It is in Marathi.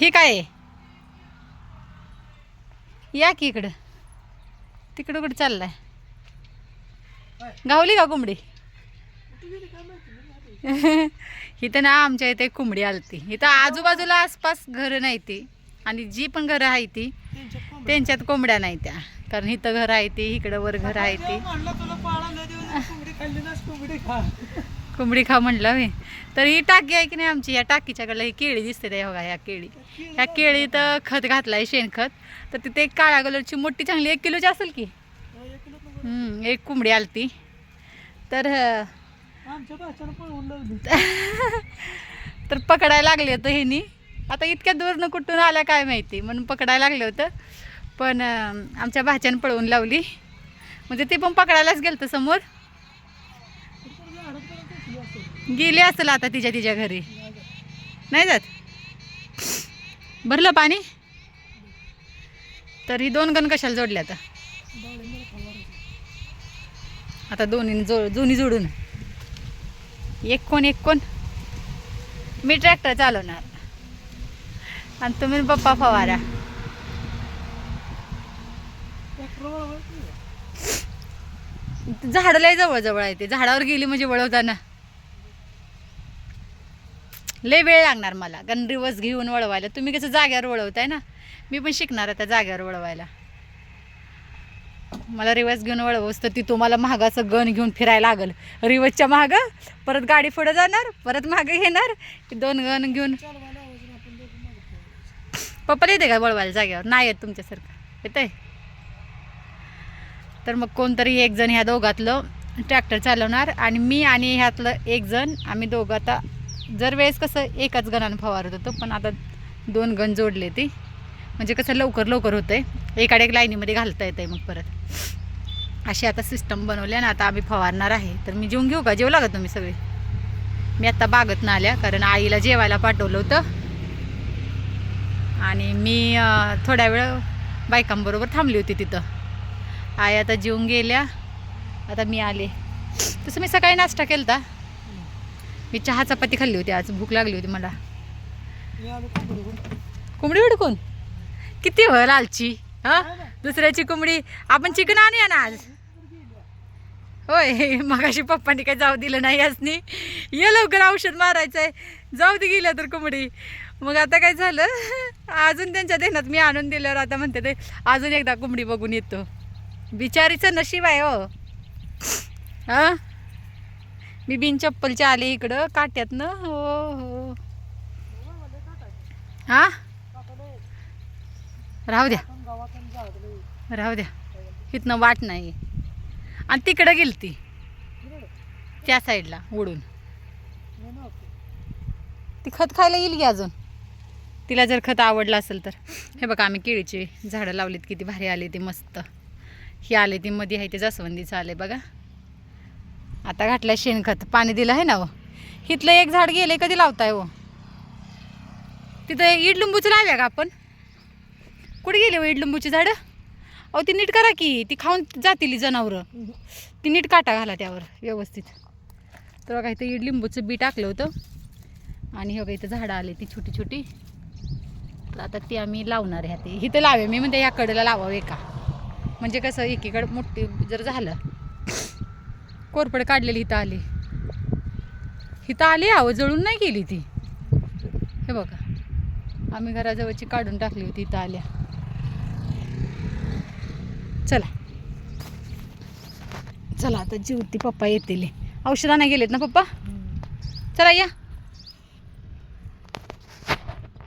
ही काय? आहे या की इकडं. तिकडं कुठं चाललाय? गावली का कोंबडी? इथं ना आमच्या इथे कोंबडी आलती. इथं आजूबाजूला आसपास घरं नाही ती. आणि जी पण घरं आहे ती त्यांच्यात कोंबड्या नाही त्या. कारण इथं घर आहे ती इकडं वर घर आहे ती. कोंबडी खा. कोंबडी खा म्हणलं मी. तर ही टाकी आहे की नाही आमची? या टाकीच्याकडलं ही केळी दिसते त्या बघा या केळी. ह्या केळीत खत घातलं आहे शेणखत. तर तिथे एक काळ्या कलरची मोठी चांगली एक किलोची असेल की? हम्म, एक कोंबडी आलती. तर तर पकडायला लागले होतं ह्यानी. आता इतक्या दूरनं कुठून आल्या काय माहिती म्हणून पकडायला लागलं होतं. पण आमच्या भाच्यानं पळवून लावली. म्हणजे ते पण पकडायलाच गेलं होतं समोर. गेली असेल आता तिच्या तिच्या घरी. नाही जात? भरलं पाणी? तर ही दोन गण कशाला जोडल्या आता? आता दोन्ही जो दोन्ही जोडून. एक कोण एक कोण? मी ट्रॅक्टर चालवणार. आणि तुम्ही पप्पा फवारा. झाड लय जवळ जवळ आहे ते. झाडावर गेली म्हणजे वळवताना. लय वेळ लागणार मला. कारण रिवर्स घेऊन वळवायला. तुम्ही कसं जाग्यावर वळवताय ना? मी पण शिकणार आता जाग्यावर वळवायला. मला रिवर्स घेऊन वळवस तर ती तुम्हाला महागाचं गण घेऊन फिरायला लागल. रिवर्सच्या महाग परत गाडी पुढे जाणार परत मागं घेणार की दोन गण घेऊन. पप्पाला येते का वळवायला जाग्यावर? नाही येत तुमच्यासारखं. येतंय? तर मग कोणतरी एक जण ह्या दोघातलं ट्रॅक्टर चालवणार आणि मी आणि ह्यातलं एक जण आम्ही दोघं आता जर वेळेस कसं एकाच गणानं फवारत होतो पण आता दोन गण जोडले ते. म्हणजे कसं लवकर लवकर होतंय. एकाड एक लाईनीमध्ये घालता येतं आहे मग परत. अशी आता सिस्टम बनवली आणि आता आम्ही फवारणार आहे. तर मी जेवून घेऊ का? जेवू लागत तुम्ही सगळे? मी आत्ता बागत आल्या कारण आईला जेवायला पाठवलं होतं. आणि मी थोड्या वेळ बायकांबरोबर थांबली होती तिथं. आई आता जेवून गेल्या. आता मी आले. तसं मी सकाळी नाश्ता केला होता मी चहा चपाती खाल्ली होती आज भूक लागली होती मला. कोंबडी उडकून किती हो? लालची हा दुसऱ्याची कोंबडी. आपण चिकन आणूया ना आज? होय मगाशी पप्पांनी काही जाऊ दिलं नाही यासनी ये लवकर औषध मारायचं आहे जाऊ दे गेलं तर कोंबडी. मग आता काय झालं? अजून त्यांच्या देण्यात मी आणून दिल्यावर आता म्हणते ते अजून एकदा कोंबडी बघून येतो. बिचारीचं नशीब आहे हो. हा? मी बिन चप्पलच्या आले इकडं काट्यातनं. हो हो. हा? राहू द्या. राहू द्या. इथनं वाट नाही आणि तिकडं गेली ती त्या साईडला उडून ती खत खायला येईल की अजून? तिला जर खत आवडलं असेल तर. हे बघा आम्ही केळीची झाडं लावलीत किती भारी आली ती मस्त. ही आले ती मध्ये आहे ते जास्वंदीचं आले बघा. आता घातलं शेणखत. पाणी दिलं आहे ना हो? इथलं एक झाड गेले कधी लावताय हो? तिथं इडलिंबूचं लावूया का आपण? कुठे गेले हो इडलिंबूची झाडं? अहो ती नीट करा की ती खाऊन जातील जनावरं. ती नीट काटा घाला त्यावर व्यवस्थित. तर बघा इथं इडलिंबूचं बी टाकलं होतं. आणि हे बघा इथं झाडं आली ती छोटी छोटी. तर आता ती आम्ही लावणार आहे. ते इथं लावे मी म्हणते ह्या कडेला लावावे का? म्हणजे कसं एकीकडं मोठी जर झालं कोरपड काढलेली इथं आली. इथं आली आव जळून नाही गेली ती. हे बघा आम्ही घराजवळची काढून टाकली होती इथं आल्या. चला. चला आता जीवती पप्पा येतील. औषधा नाही गेलेत ना पप्पा? चला या.